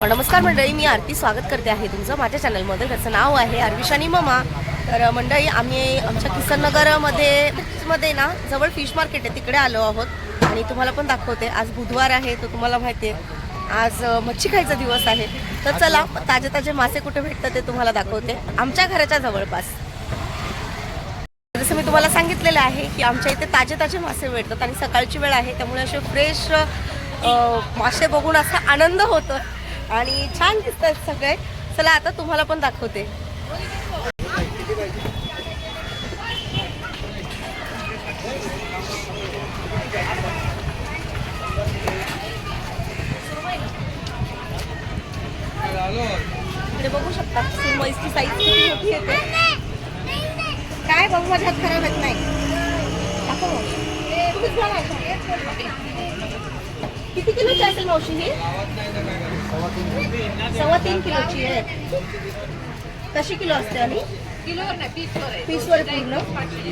नमस्कार मंडळी मी आरती स्वागत करते आहे तुमचं. माझ्या चॅनलमध्ये त्याचं नाव आहे अर्विशानी ममा. तर मंडळी आम्ही आमच्या किसननगरमध्ये मध्ये ना जवळ फिश मार्केट आहे तिकडे आलो आहोत. आणि तुम्हाला पण दाखवते आज बुधवार आहे तर तुम्हाला माहिती आहे आज मच्छी खायचा दिवस आहे. तर चला ताजे ताजे मासे कुठे भेटतात ते तुम्हाला दाखवते. आमच्या घराच्या जवळपास. जसं मी तुम्हाला सांगितलेलं आहे की आमच्या इथे ताजे ताजे मासे भेटतात आणि सकाळची वेळ आहे त्यामुळे असे फ्रेश मासे बघून असा आनंद होतो आणि छान दिसतात सगळे. चला आता तुम्हाला पण दाखवते. बघू शकता सुरमईची साईज किती मोठी येते काय बघू माझ्या हात खराब येत नाही किती किलोची असेल मावशी ही? सव्वा तीन किलोची आहे. कशी किलो असते आणि? किलोवर नाही पीसवर आहे. पीसवर पूर्ण?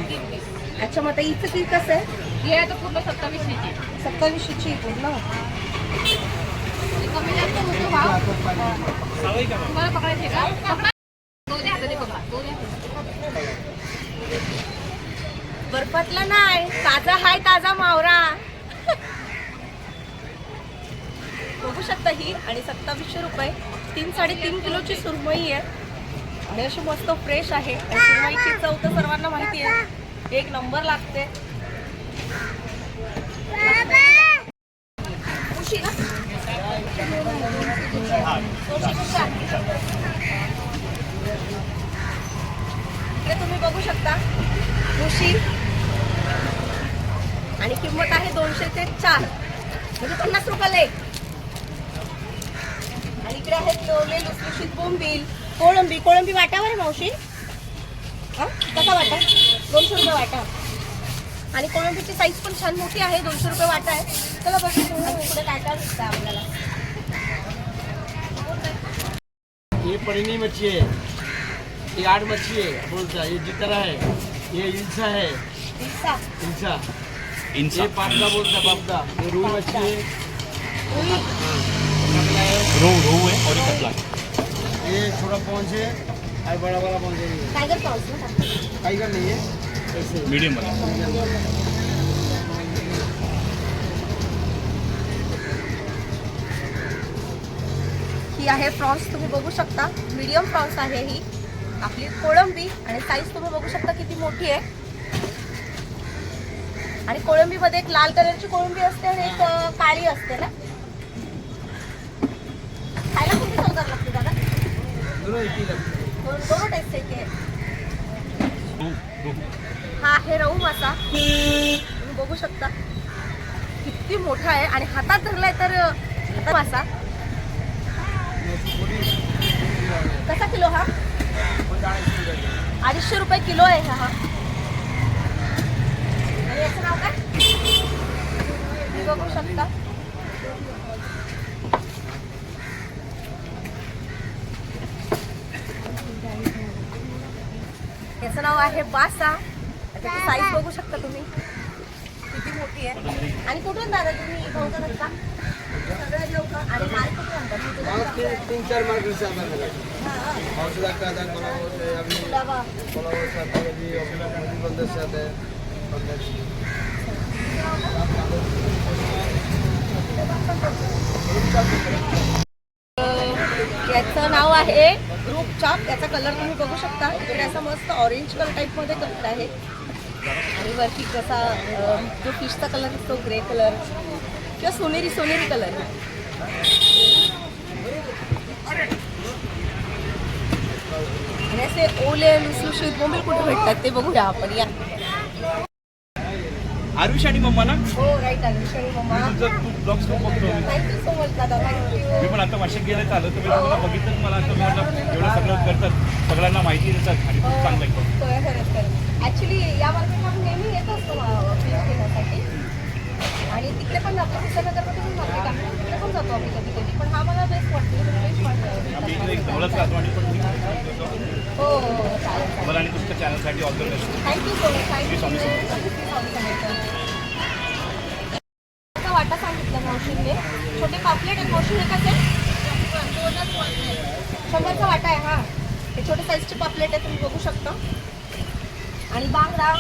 तीन पीस. अच्छा मग आता हिचं किती कसं आहे? हे आहे तर पूर्ण सत्तावीसशेची सत्तावीसशेची पूर्ण? कमी जास्त होतो भाव? तुम्हाला पकडायचे का? पकडा. दोन्ही हाताने पकडा. दोन्ही हाताने. बर्फातला नाही. ताजा हाय ताजा मावरा. बघू शकता ही. आणि सत्तावीसशे रुपये. तीन साडेतीन किलोची सुरमई आहे. आणि अशी मस्त फ्रेश आहे. आणि सुरमईची चव तर सर्वांना माहिती आहे. एक नंबर लागते. ना? तुम्ही बघू शकता. उशी आणि किंमत आहे दोनशे ते चार. म्हणजे पन्नास रुपयाला एक. आणि इकडे आहेत टोले लुसलुशीत बोंबील कोळंबी. कोळंबी वाटावर आहे मावशी. हा? कसा वाटा? दोनशे रुपये वाटा. आणि कोळंबीची साईज पण छान मोठी आहे दोनशे रुपये वाटा आहे. चला बघू पुढे काय काय दिसतं आपल्याला. ये परिनी मच्छी है ये आठ मच्छी है बोलता ये जितरा है ये इल्सा है दिसा इल्सा. ये पापदा बोलता पापदा ये रूई मच्छी है. है रो रोहू है और ये कतला ये छोटा पहुंच है और बड़ा बड़ा पहुंच है टायगर प्रॉन्स ना? टाइगर नहीं है। ऐसे मीडियम वाला। ही आहे प्रॉन्स तुम्ही बघू शकता. मीडियम प्रॉन्स आहे ही. आपली कोळंबी आणि साईज तुम्ही बघू शकता किती मोठी आहे. आणि कोळंबीमध्ये एक लाल कलरची कोळंबी असते आणि एक काळी असते ना खायला कोणती चवदार लागते दादा दोनों एक ही लगते हैं टेस्ट हा आहे रहू मासा तुम्ही बघू शकता. किती मोठा आहे आणि हातात धरलाय तर मासा कसा किलो हा? अडीचशे रुपये किलो आहे हा. आणि याचं नाव काय? तुम्ही बघू शकता याचं नाव आहे बासा. त्याची साईज बघू शकता तुम्ही. किती मोठी आहे. आणि कुठून दादा तुम्ही धक्का आणि माल कुठून आणतात वहाँ तीन तीन चार से याचं नाव आहे छाप याचा कलर तुम्ही बघू शकता. इकडे असा मस्त ऑरेंज कलर टाईपमध्ये कलर आहे. आणि वरती कसा जो फिशचा कलर असतो ग्रे कलर किंवा सोनेरी सोनेरी कलर आणि असे ओले लुसलुशीत बोंबील कुठे भेटतात ते बघूया आपण. या आरुष आणि मम्मा ना हो राईट आहे मम्मा. तुझं तू ब्लॉग्स खूप बघतो मी. थँक्यू सो मच दादा. थँक्यू मी पण आता वाशिक गेलं आलं तर मी तुम्हाला बघितलं मला असं म्हटलं एवढं सगळं करतात सगळ्यांना माहिती देतात आणि खूप चांगलं आहे. खरंच खरंच ॲक्च्युली या मार्केटला नेहमी येत असतो फिश घेण्यासाठी. आणि तिकडे पण आपल्या कुशलनगरमध्ये पण मार्केट आहे तिकडे पण जातो आम्ही कधी कधी पण हा मला बेस्ट वाटतो फ्रेश आणि मी हो हो हो, चालेल मला आणि तुमच्या चॅनलसाठी all the best thank you so much Shri Swami thank you plate आहे तुम्ही बघू शकता. आणि बांगडा.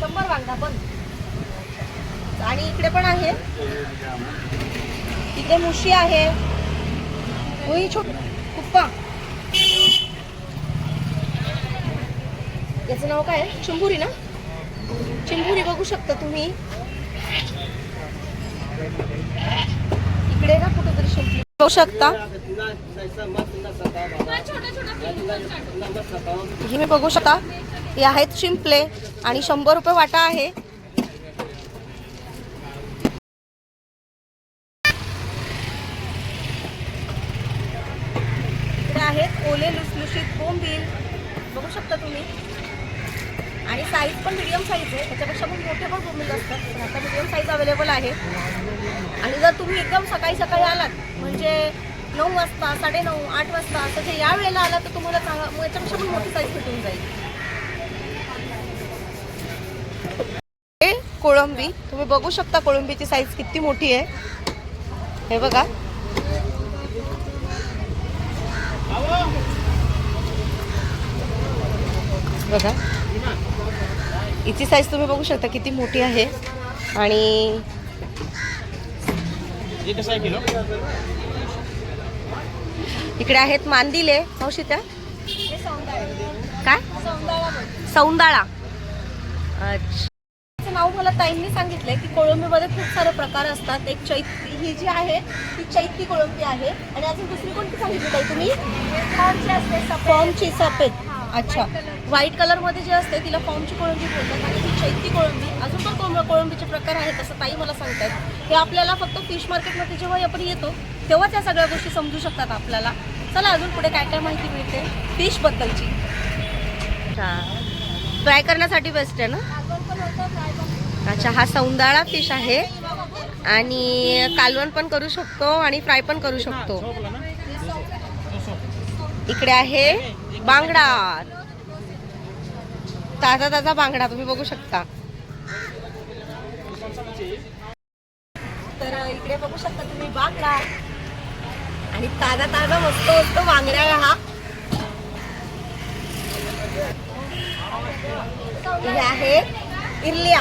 शंभर. बांगडा पण आणि इकडे पण आहे. इकडे मुशी आहे. होई छोट कुप्पा. याचं नाव काय? आहे? चिंबुरी ना? चिंबुरी बघू शकता तुम्ही. इकडे ना कुठेतरी शिंपली. बघू शकता. हे मी बघू शकता. हे आहेत शिंपले आणि शंभर रुपये वाटा आहे. आहेत ओले लुसलुशीत बोंबील बघू शकता तुम्ही. आणि साईज पण मिडियम साईज आहे. त्याच्यापेक्षा पण मोठे पण बोंबील असतात. पण आता मिडियम साईज अवेलेबल आहे. आणि जर तुम्ही एकदम सकाळी सकाळी आलात म्हणजे नऊ वाजता साडेनऊ आठ वाजता असं जे या वेळेला आला तर तुम्हाला चांगला मग याच्यापेक्षा पण मोठी साईज भेटून जाईल. हे कोळंबी तुम्ही बघू शकता कोळंबीची साईज किती मोठी आहे. हे बघा. बघा. हिची साईज तुम्ही बघू शकता किती मोठी आहे. आणि कसं इकडे आहेत मांदिले. मावशी त्या? काय? सौंदाळा. अच्छा. नाव मला ताईंनी सांगितलंय की कोळंबीमध्ये खूप सारे प्रकार असतात. एक चैत ही जी आहे ती चैती कोळंबी आहे. आणि अजून दुसरी कोणती सांगितली ताई तुम्ही? फॉर्मची सफेद. अच्छा. व्हाईट कलरमध्ये जे असते तिला फॉर्मची कोळंबी बोलतात आणि ही चैती कोळंबी अजून पण कोळंब कोळंबीचे प्रकार आहेत असं ताई मला सांगतात हे आपल्याला फक्त फिश मार्केटमध्ये जेव्हा आपण येतो तेव्हा त्या सगळ्या गोष्टी समजू शकतात आपल्याला. चला अजून पुढे काय काय माहिती मिळते? फिश बद्दलची. फ्राय करण्यासाठी बेस्ट आहे ना? अच्छा हा सौंदाळा फिश आहे. आणि कालवण पण करू शकतो आणि फ्राय पण करू शकतो. इकडे आहे बांगडा. ताजा ताजा बांगडा तुम्ही बघू शकता. तर इकडे बघू शकता तुम्ही बांगडा. आणि ताजा ताजा मस्त मस्त बांगड्या हा. हे आहे इरल्या.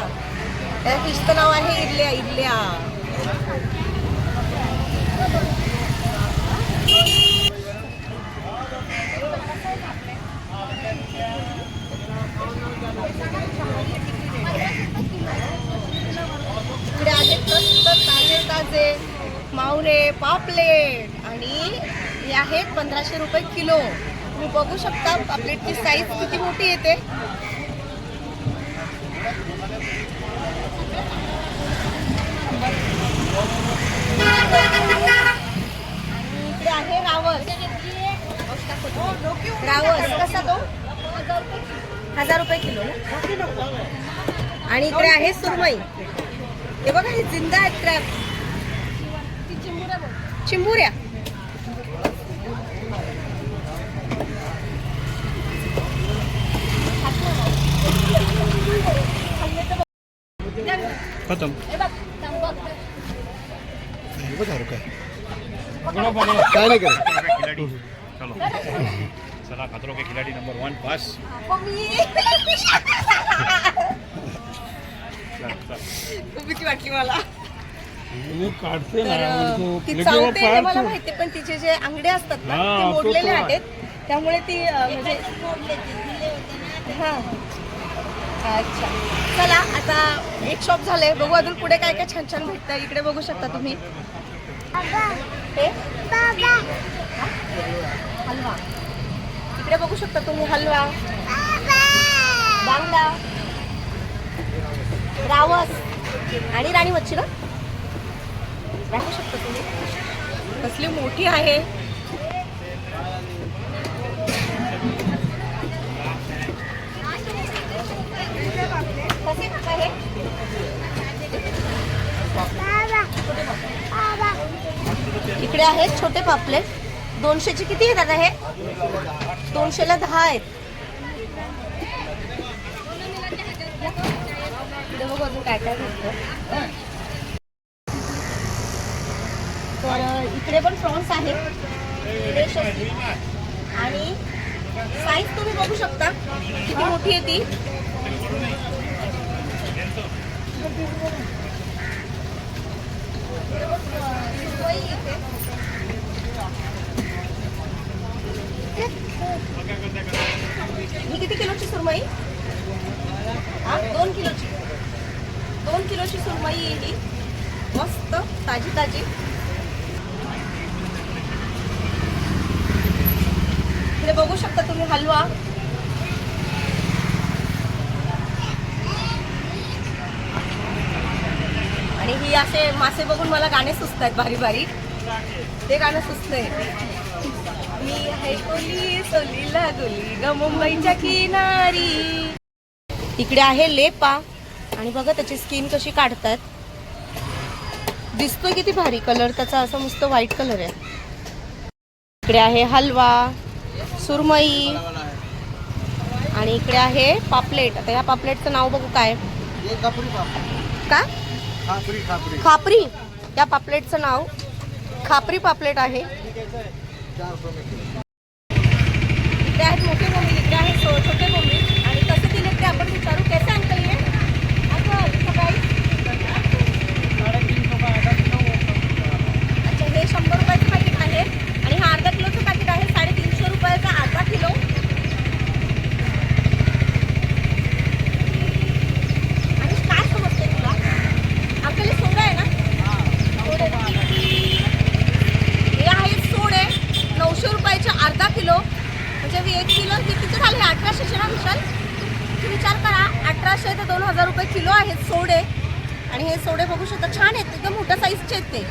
त्या फिशचं नाव आहे इरल्या इरल्या. इकडे आले मस्त ताजे ताजे मावळे पापलेट आणि हे आहेत पंधराशे रुपये किलो. तुम्ही बघू शकता पापलेटची साईज किती मोठी येते इकडे आहे रावस. रावस कसा तो? हजार रुपये किलो आणि इकडे आहे सुरमई. हे बघा हे जिंदा आहेत क्रॅब चिंबुऱ्या. खतम. काय? नाही चलो खतरों के खिलाडी नंबर वन पास खूप भीती वाटली मला. मी काढते तर तो ती चावते हे मला माहिती पण तिचे जे अंगडे असतात ना हा, ते तो मोडलेले तो आहे. आहेत. त्यामुळे ती अं, म्हणजे हा. अच्छा. चला आता एक शॉप झालंय. बघू अजून पुढे काय काय छान छान भेटतं. इकडे बघू शकता तुम्ही. हे हलवा इकडे बघू शकता तुम्ही हलवा. बांगडा. रावस. आणि राणी मच्छी ना राहू शकता तुम्ही. कसली मोठी आहे. कसे काका हे? इकडे आहेत छोटे पापलेट. दोनशेचे किती आहे? दादा हे दोनशेला दहा आहेत. काय काय तर इकडे पण फ्रॉन्स आहेत. आणि साईज तुम्ही बघू शकता. किती मोठी आहे ती ही किती किलोची सुरमई हा दोन किलोची दोन किलोची सुरमई आहे ही मस्त ताजी ताजी इकडे बघू शकता तुम्ही हलवा ही असे मासे बघून मला गाणे सुचत आहेत बारी बारी ते गाणं सुचतंय. मी आहे कोली सोलीला गुली ग मुंबईच्या किनारी. इकडे आहे लेपा. आणि बघा त्याची स्किन कशी काढतात दिसतोय किती भारी कलर त्याचा असं मस्त व्हाईट कलर आहे. इकडे आहे हलवा सुरमई. आणि इकडे आहे पापलेट. आता या पापलेटचं नाव बघू काय. का? खापरी या पापलेटचं नाव खापरी पापलेट आहे. इकडे आहेत मोठे बोंबील इकडे आहेत छोटे बोंबील आणि कसे दिले ते आपण विचारू कैसे अंकल ये अंकल सकाळी अच्छा हे शंभर रुपयाचं पॅकेट आहे आणि हा अर्धा किलोचं पॅकेट आहे साडेतीनशे रुपयाचा अर्धा किलो आणि काय समजते तुला अंकल हे सोडा आहे ना सोडे. हे आहे सोडे नऊशे रुपयाचे अर्धा किलो म्हणजे हे एक किलो हे किती झाले अठराशेचे ना विशाल तुम्ही विचार करा अठराशे ते दोन हजार रुपये किलो आहेत सोडे. आणि हे सोडे बघू शकता छान आहेत. एकदम मोठ्या साईजचे आहेत ते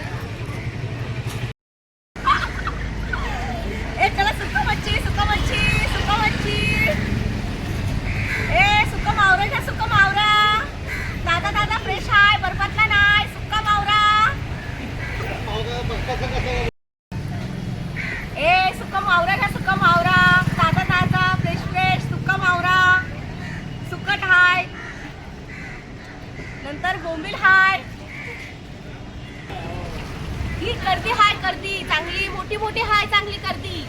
ए चला सुका मच्छी सुका मच्छी सुका मच्छी ए सुका मावरा घ्या सुका मावरा दादा दादा फ्रेश आहे बर्फातला नाही सुका मावरा ए सुका मावरा घ्या सुका मावरा ताजा ताजा फ्रेश फ्रेश सुका मावरा सुकट हाय नंतर बोंबील हाय ही कर्दी हाय कर्दी चांगली मोठी मोठी हाय चांगली करती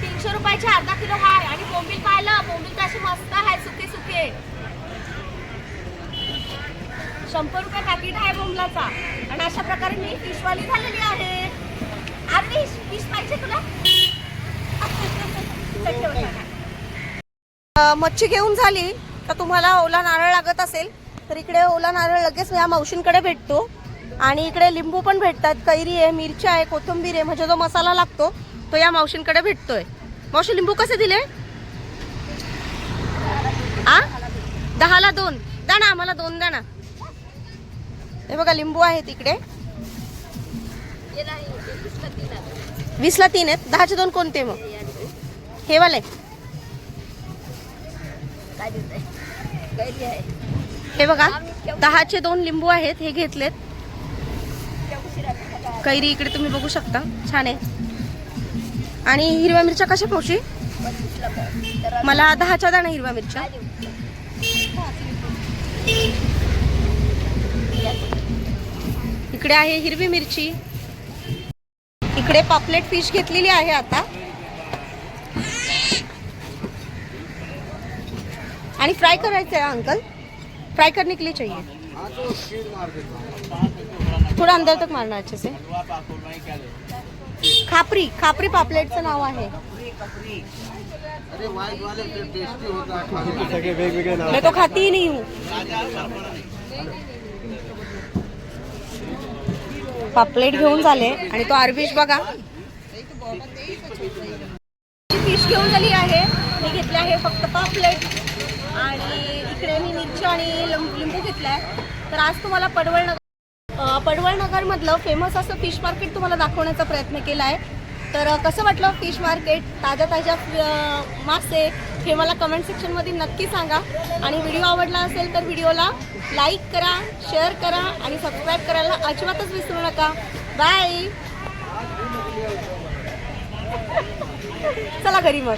तीनशे रुपयाचे अर्धा किलो हाय आणि बोंबील पाहिलं. बोंबील कसे मस्त आहे सुके सुके. शंभर रुपये पॅकेट आहे बोंबलाचा. आणि अशा प्रकारे मी फिशवाली झालेली आहे. अरे फिश पाहिजे तुला? मच्छी घेऊन झाली. तर तुम्हाला ओला नारळ लागत असेल तर इकडे ओला नारळ लगेच या मावशींकडे भेटतो. आणि इकडे लिंबू पण भेटतात कैरी आहे मिरची आहे कोथिंबीर आहे म्हणजे जो मसाला लागतो तो या मावशींकडे भेटतोय. मावशी लिंबू कसे दिले? आ? दहाला दोन. द्या ना आम्हाला दोन द्या ना. हे बघा लिंबू आहेत इकडे. वीसला तीन आहेत. दहाचे दोन कोणते मग? हे वाले. हे बघा दहाचे दोन लिंबू आहेत हे घेतलेत. कैरी इकडे तुम्ही बघू शकता. छान आहे. आणि हिरव्या मिरच्या कशा पोशी मला दहाच्या दाणा ना हिरव्या मिरच्या. इकडे आहे हिरवी मिरची. इकडे पापलेट फिश घेतलेली आहे आता. आणि फ्राय करायचं आहे अंकल. फ्राय करणे के लिए चाहिए. थोड़ा अंदर तक मारना अच्छे से खापरी खापरी पापलेटचं नाव आहे. अरे वाइट वाले तो टेस्टी होता है खाने में तो खाती ही नहीं हूँ. पापलेट घेऊन झाले आणि तो आरबीश बघा. फिश घेऊन झाली आहे. मी घेतले आहे फक्त पापलेट. आणि इकडे मी मिरची आणि लिंब- लिंबू घेतलाय. तर आज तुम्हाला पडवळ नगर पडवळ नगरमधलं फेमस असं फिश मार्केट तुम्हाला दाखवण्याचा प्रयत्न केला आहे तर कसं वाटलं फिश मार्केट ताज्या ताज्या मासे हे मला कमेंट सेक्शनमध्ये नक्की सांगा. आणि व्हिडिओ आवडला असेल तर व्हिडिओला लाईक करा शेअर करा आणि सबस्क्राईब करायला अजिबातच विसरू नका. बाय चला घरी मग.